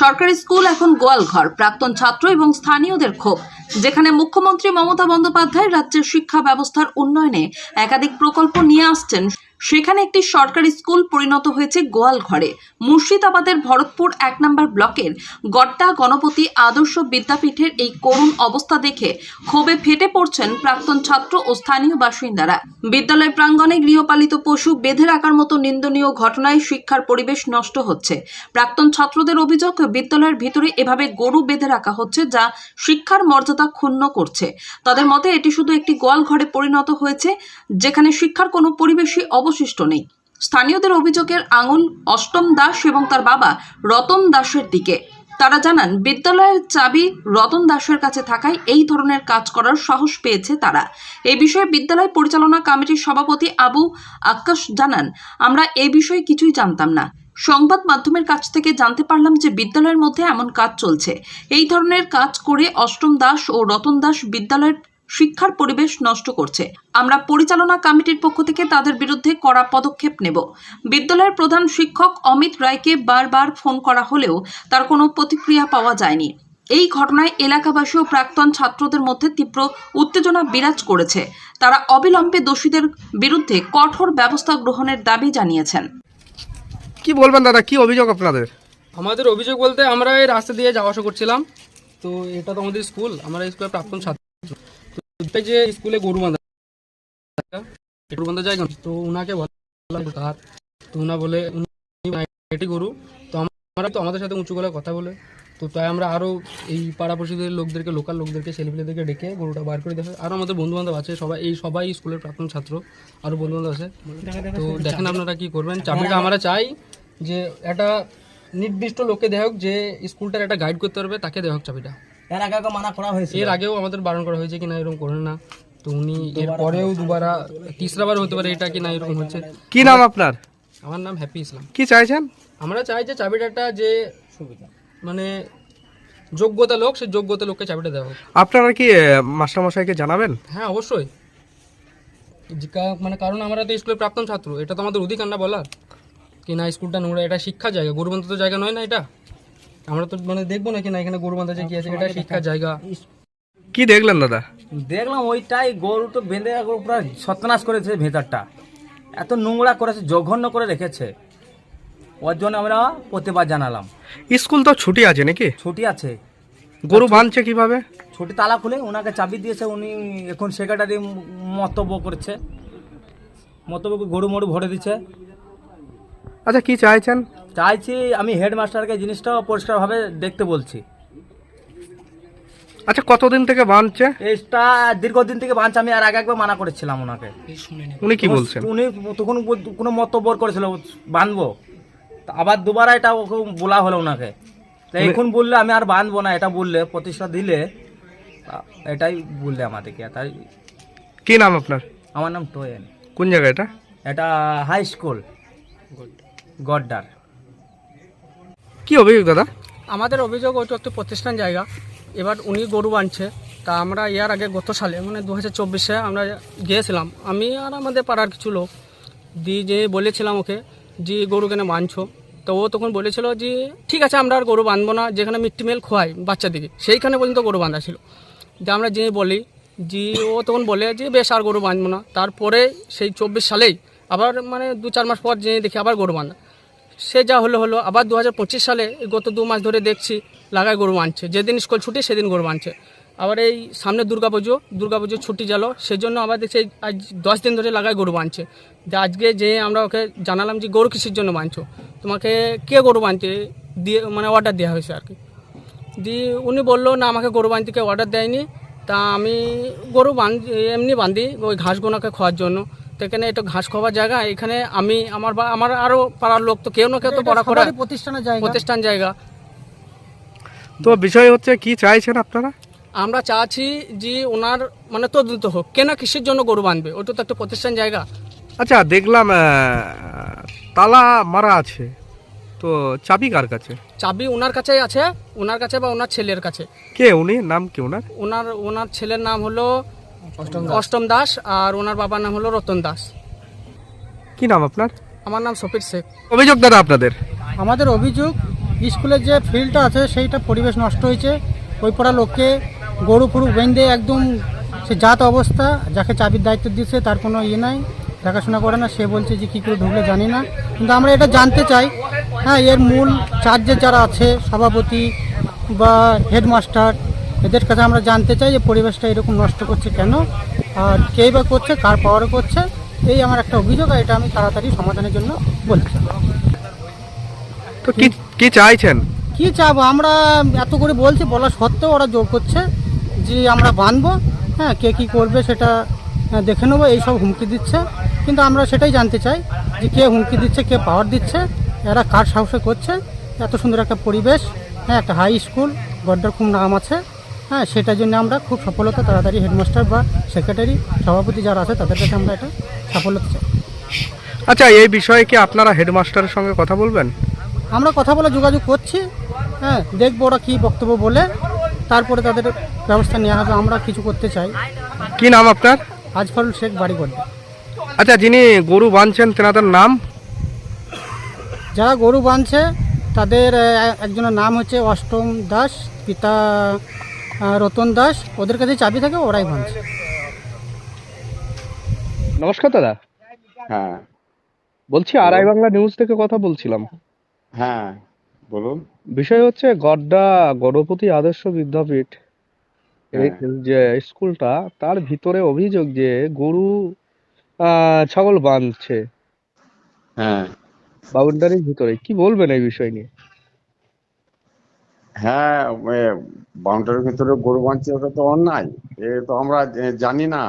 সরকারি স্কুল এখন গোয়ালঘর, প্রাক্তন ছাত্র এবং স্থানীয়দের ক্ষোভ, যেখানে মুখ্যমন্ত্রী মমতা বন্দ্যোপাধ্যায় রাজ্যের শিক্ষা ব্যবস্থার উন্নয়নে একাধিক প্রকল্প নিয়ে আসছেন। সেখানে একটি সরকারি স্কুল পরিণত হয়েছে গোয়াল ঘরে। মুর্শিদাবাদের ভরতপুর এক নম্বর ব্লকের গড্ডা গণপতি আদর্শ বিদ্যাপীঠের এই করুণ অবস্থা দেখে ক্ষোভে ফেটে পড়ছেন প্রাক্তন ছাত্র ও স্থানীয় বাসিন্দারা। বিদ্যালয় প্রাঙ্গণে গৃহপালিত পশু বেঁধে রাখার মতো নিন্দনীয় ঘটনায় শিক্ষার পরিবেশ নষ্ট হচ্ছে। প্রাক্তন ছাত্রদের অভিযোগ, বিদ্যালয়ের ভিতরে এভাবে গরু বেঁধে রাখা হচ্ছে যা শিক্ষার মর্যাদা ক্ষুণ্ণ করছে। তাদের মতে, এটি শুধু একটি গোয়াল ঘরে পরিণত হয়েছে, যেখানে শিক্ষার কোনো পরিবেশই অবশিষ্ট নেই। স্থানীয়দের অভিযোগের আঙুল অষ্টম দাস এবং তার বাবা রতন দাসের দিকে। তারা জানান, বিদ্যালয়ের চাবি রতন দাসের কাছে থাকায় এই ধরনের কাজ করার সাহস পেয়েছে তারা। এই বিষয়ে বিদ্যালয় পরিচালনা কমিটির সভাপতি আবু আক্কাশ জানান, আমরা এই বিষয়ে কিছুই জানতাম না। সংবাদ মাধ্যমের কাছ থেকে জানতে পারলাম যে বিদ্যালয়ের মধ্যে এমন কাজ চলছে। এই ধরনের কাজ করে অষ্টম দাস ও রতন দাস বিদ্যালয়ের শিক্ষার পরিবেশ নষ্ট করছে। আমরা পরিচালনা কমিটির পক্ষ থেকে তাদের বিরুদ্ধে কড়া পদক্ষেপ নেব। বিদ্যালয়ের প্রধান শিক্ষক অমিত রায়কে বারবার ফোন করা হলেও তার কোনো প্রতিক্রিয়া পাওয়া যায়নি। এই ঘটনায় এলাকাবাসী ও প্রাক্তন ছাত্রদের মধ্যে তীব্র উত্তেজনা বিরাজ করেছে। তারা অবিলম্বে দোষীদের বিরুদ্ধে কঠোর ব্যবস্থা গ্রহণের দাবি জানিয়েছেন। কি বলবেন দাদা কি অভিযোগ আপনাদের? আমাদের অভিযোগ বলতে আমরা এই রাস্তা দিয়ে যাওয়া আসা করছিলাম। তো এটা তো আমাদের স্কুল আমরা এই স্কুলের প্রাক্তন ছাত্র। যে স্কুলে গরু বাঁধা গরু বাঁধা জায়গা তো বললাম তার তো ওনা বলে উনি এটি গরু তো আমরা তো আমাদের সাথে উঁচু গলায় কথা বলে তো তাই আমরা আরও এই পাড়াপড়শিদের লোকদেরকে লোকাল লোকদেরকে ছেলেপিলেদেরকে ডেকে গরুটা বার করে দেখে আরও আমাদের বন্ধু বান্ধব আছে সবাই এই সবাই স্কুলের প্রাক্তন ছাত্র আরও বন্ধু বান্ধব আছে তো দেখেন আপনারা কি করবেন চাবিটা আমরা চাই যে একটা নির্দিষ্ট লোককে দেখ যে স্কুলটার একটা গাইড করতে পারবে তাকে দেখ চাবিটা এর আগে মানা করা হয়েছে এর আগেও আমাদের বারণ করা হয়েছে কিনা এরকম করেন না। তো উনি এর পরেও দুবারা তিসরা বার হতে পারে এটা কিনা এরকম হচ্ছে। কি নাম আপনার? আমার নাম হ্যাপি ইসলাম কি চাইছেন? আমরা চাই যে চাবিটাটা যে মানে যোগ্যতা লোক সেই যোগ্যতা লোককে চাবিটা দেওয়া হোক। আপনারা কি মাস্টারমশাইকে জানাবেন? হ্যাঁ অবশ্যই। জিকা- মানে কারণ আমরা তো স্কুলের প্রাক্তন ছাত্র এটা তো আমাদের অধিকার না বলার। কি না স্কুলটা নোংরা এটা শিক্ষা জায়গা গরুবান্ধা তো জায়গা নয় না এটা? আমরা তো মানে দেখব না কি না এখানে গরুবান্ধা যে কি আছে এটা শিক্ষার জায়গা। কি দেখলেন দাদা? দেখলাম ওইটাই গরু তো বেঁধে গরু পুরো সত্যানাশ করেছে ভেতরটা। এত নোংরা করেছে জঘন্য করে রেখেছে। ওর জন্য আমরা প্রতিবাদ জানালাম। স্কুল তো ছুটি আছে নাকি? ছুটি আছে। গরু বাঁধছে কীভাবে? ছুটি তালা খুলে ওনাকে চাবি দিয়েছে উনি এখন সেক্রেটারি মন্তব্য করছে। মন্তব্য গরু মরু ভরে দিচ্ছে। আচ্ছা কি চাইছেন? চাইছি আমি হেডমাস্টারকে জিনিসটা পরিষ্কারভাবে দেখতে বলছি। আচ্ছা কতদিন থেকে বাঁধছে? এইটা দীর্ঘদিন থেকে বাঁধছে আমি আর আগে একবার মানা করেছিলাম ওনাকে। উনি কি বলছেন? উনি তখন কোনো মন্তব্য করেছিল বাঁধবো। তা আবার দুবার এটা ওকে বলা হলো ওনাকে। এখন বললে আমি আর বাঁধবো না এটা বললে প্রতিষ্ঠা দিলে এটাই বললে আমাদেরকে তাই কি নাম আপনার? আমার নাম টোয়েন কোন জায়গা এটা? এটা হাই স্কুল গড্ডার। কি অভিযোগ দাদা? আমাদের অভিযোগ ওইটা একটা প্রতিষ্ঠান জায়গা। এবার উনি গরু আনছে। তা আমরা ইয়ার আগে গত সালে মানে দু হাজার চব্বিশে আমরা গিয়েছিলাম। আমি আর আমাদের পাড়ার কিছু লোক। দিয়ে যে বলেছিলাম ওকে যে গরু কেন বাঁধছো তো ও তখন বলেছিল যে, ঠিক আছে, আমরা আর গরু বাঁধবো না। যেখানে মিড মেল খোয়াই বাচ্চাদিকে সেইখানে পর্যন্ত গরু বাঁধা ছিল। যে আমরা যে বলি যে ও তখন বলে যে, বেশ, আর গরু বাঁধবো না। তারপরে সেই চব্বিশ সালেই আবার মানে দু চার মাস পর যে দেখি আবার গরু বাঁধা। সে যা হলো হলো। আবার দু হাজার পঁচিশ সালে গত দু মাস ধরে দেখছি, লাগায় গরু আনছে যেদিন স্কুল ছুটি, সেদিন গরু আনছে আবার এই সামনে দুর্গাপুজো দুর্গাপুজো ছুটি গেল, সেজন্য আবার দেখছি আজ দশ দিন ধরে লাগায় গরু বাঁধছে যে আজকে যে আমরা ওকে জানালাম যে, গরু কিসের জন্য বাঁধছো তোমাকে কে গরু বাঁধতে দিয়ে মানে অর্ডার দেওয়া হয়েছে আর কি। দিয়ে উনি বলল, না, আমাকে গরু বাঁধতে কেউ অর্ডার দেয়নি। তা আমি গরু বাঁধ এমনি বাঁধি ওই ঘাস গোনাকে খাওয়ার জন্য। তো এখানে একটু ঘাস খাওয়ার জায়গা এখানে আমি আমার বা আমার আরও পাড়ার লোক তো কেউ না কেউ তো পড়াশোনা প্রতিষ্ঠানের জায়গা। প্রতিষ্ঠান জায়গা। তো বিষয় হচ্ছে কি চাইছেন আপনারা? আমরা চাচ্ছি যে ওনার মানে তদন্ত হোক কেন কিসের জন্য গরু বাঁধবে ওটা তো একটা প্রতিষ্ঠান জায়গা। আচ্ছা দেখলাম তালা মারা আছে তো চাবি কার কাছে? চাবি ওনার কাছেই আছে ওনার কাছে বা ওনার ছেলের কাছে। কে উনি? নাম কি ওনার? ওনার ওনার ছেলের নাম হলো অষ্টম দাস। আর ওনার বাবার নাম হলো রতন দাস। কি নাম আপনার? আমার নাম সফির শেখ। অভিযোগ দাদা আপনাদের? আমাদের অভিযোগ স্কুলের যে ফিল্ডটা আছে সেইটা পরিবেশ নষ্ট হয়েছে। ওই পড়া লোককে গরু ফরু বেঁধে একদম সে জাত অবস্থা যাকে চাবির দায়িত্ব দিচ্ছে তার কোনো ইয়ে নাই দেখাশোনা করে না। সে বলছে যে কী করে ঢুকলে জানি না। কিন্তু আমরা এটা জানতে চাই হ্যাঁ এর মূল চার্জে যারা আছে সভাপতি বা হেডমাস্টার এদের কাছে আমরা জানতে চাই যে পরিবেশটা এরকম নষ্ট করছে কেন আর কেই বা করছে কার পাওয়ারে করছে এই আমার একটা অভিযোগ আর এটা আমি তাড়াতাড়ি সমাধানের জন্য বলছি। তো কি কি চাইছেন? কি চাবো? আমরা এত করে বলছি বলা সত্ত্বেও ওরা জোর করছে যে আমরা বাঁধবো হ্যাঁ কে কী করবে সেটা দেখে নেব এইসব হুমকি দিচ্ছে। কিন্তু আমরা সেটাই জানতে চাই যে কে হুমকি দিচ্ছে কে পাওয়ার দিচ্ছে এরা কার সাহসে করছে। এত সুন্দর একটা পরিবেশ হ্যাঁ একটা হাই স্কুল গড্ডার খুব নাম আছে। হ্যাঁ সেটার জন্য আমরা খুব সফলতা তাড়াতাড়ি হেডমাস্টার বা সেক্রেটারি সভাপতি যারা আছে তাদের কাছে আমরা এটা সাফল্যতা চাই। আচ্ছা এই বিষয়ে কি আপনারা হেডমাস্টারের সঙ্গে কথা বলবেন? আমরা কথা বলে যোগাযোগ করছি হ্যাঁ দেখব ওরা কী বক্তব্য বলে তারপরে তাদের ব্যবস্থা নেওয়া হবে আমরা কিছু করতে চাই। কি নাম আপনার? আজফারুল শেখ বাড়ি করবে আচ্ছা যিনি গরু বাঁধছেন তেনাদের নাম? যারা গরু বাঁধছে তাদের একজনের নাম হচ্ছে অষ্টম দাস পিতা রতন দাস ওদের কাছে চাবি থাকে ওরাই বাঁধছে নমস্কার দাদা। হ্যাঁ। বলছি আড়াই বাংলা নিউজ থেকে কথা বলছিলাম। হ্যাঁ বলুন। বিষয় হচ্ছে গড্ডা গণপতি আদর্শ বিদ্যাপীঠ যে স্কুলটা তার ভিতরে অভিযোগ যে গরু আহ, ছাগল বাঁধছে। হ্যাঁ। বাউন্ডারির ভিতরে। কি বলবেন এই বিষয় নিয়ে? হ্যাঁ বাউন্ডারির ভিতরে গরু বাঁধছে ওটা তো অন্যায়। এ তো আমরা জানি না।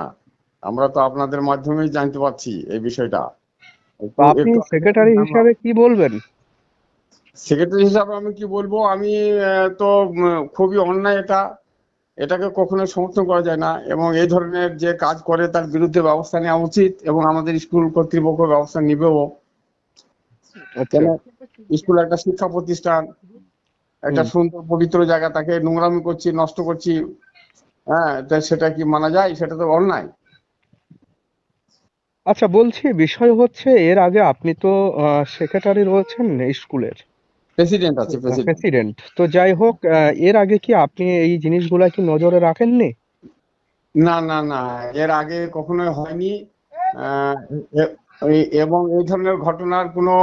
আমরা তো আপনাদের মাধ্যমেই জানতে পারছি এই বিষয়টা। আপনি সেক্রেটারি হিসাবে কি বলবেন? সেক্রেটারি হিসাবে আমি কি বলব? আমি তো খুবই অন্যায় এটা। এটাকে কখনো সমর্থন করা যায় না। এবং এই ধরনের যে কাজ করে তার বিরুদ্ধে ব্যবস্থা নেওয়া উচিত এবং আমাদের স্কুল কর্তৃপক্ষ ব্যবস্থা নিবেও। কেন? স্কুল একটা শিক্ষা প্রতিষ্ঠান। একটা সুন্দর পবিত্র জায়গা তাকে নোংরামি করছি নষ্ট করছি হ্যাঁ সেটা কি মানা যায়? সেটা তো অন্যায়। আচ্ছা বলছি বিষয় হচ্ছে এর আগে আপনি তো সেক্রেটারি রয়েছেন স্কুলের। প্রেসিডেন্ট আছে প্রেসিডেন্ট প্রেসিডেন্ট তো যাই হোক এর আগে কি আপনি এই জিনিসগুলা কি নজরে রাখেননি? না না না এর আগে কখনোই হয়নি। এবং এই ধরনের ঘটনার কোনো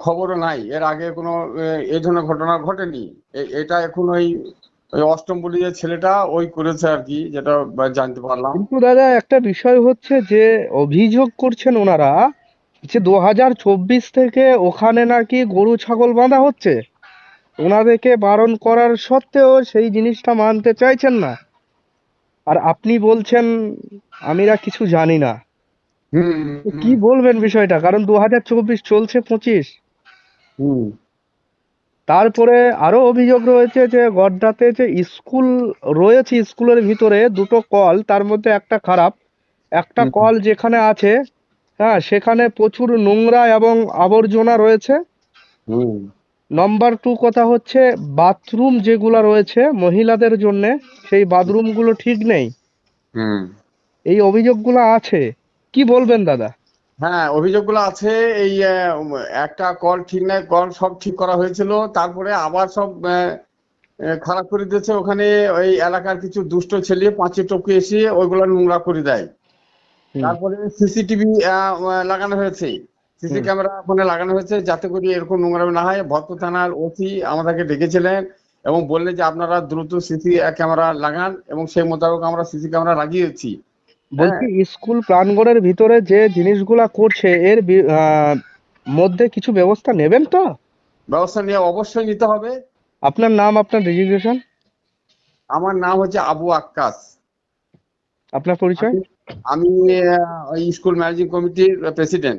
খবরও নাই। এর আগে কোনো এই ধরনের ঘটনা ঘটেনি। এ- এটা এখন ওই ওই অষ্টম বলি যে ছেলেটা ওই করেছে আর কি, যেটা জানতে পারলাম। কিন্তু দাদা, একটা বিষয় হচ্ছে যে, অভিযোগ করছেন ওনারা যে দু হাজার চব্বিশ থেকে ওখানে নাকি গরু, ছাগল বাঁধা হচ্ছে। ওনাদেরকে বারণ করার সত্ত্বেও সেই জিনিসটা মানতে চাইছেন না। আর আপনি বলছেন আমিরা কিছু জানি না। কি বলবেন বিষয়টা? কারণ দু হাজার চব্বিশ চলছে পঁচিশ। হুম। তারপরে আরও অভিযোগ রয়েছে যে গড্ডাতে যে স্কুল রয়েছে স্কুলের ভিতরে দুটো কল তার মধ্যে একটা খারাপ একটা কল যেখানে আছে হ্যাঁ সেখানে প্রচুর নোংরা এবং আবর্জনা রয়েছে। হুম। নাম্বার টু কথা হচ্ছে বাথরুম যেগুলা রয়েছে মহিলাদের জন্য সেই বাথরুমগুলো ঠিক নেই। হুম। এই অভিযোগগুলো আছে। কি বলবেন দাদা? হ্যাঁ অভিযোগগুলো আছে এই একটা কল ঠিক নাই কল সব ঠিক করা হয়েছিল তারপরে আবার সব খারাপ করে দিয়েছে ওখানে ওই এলাকার কিছু দুষ্ট ছেলে পাঁচে টপকে এসে ওইগুলো নোংরা করে দেয়। তারপরে সিসিটিভি লাগানো হয়েছে। সিসি ক্যামেরা ওখানে লাগানো হয়েছে যাতে করে এরকম নোংরা না হয়। ভরপুর থানার ওসি আমাদেরকে ডেকেছিলেন এবং বললেন যে আপনারা দ্রুত সিসি ক্যামেরা লাগান এবং সেই মোতাবেক আমরা সিসি ক্যামেরা লাগিয়েছি। বলছি স্কুল প্রাঙ্গণের ভিতরে যে জিনিসগুলা করছে এর মধ্যে কিছু ব্যবস্থা নেবেন তো? ব্যবস্থা নিয়ে অবশ্যই নিতে হবে। আপনার নাম আপনার রেজিগনেশন আমার নাম হচ্ছে আবু আক্কাস। আপনার পরিচয়? আমি ওই স্কুল ম্যানেজিং কমিটির প্রেসিডেন্ট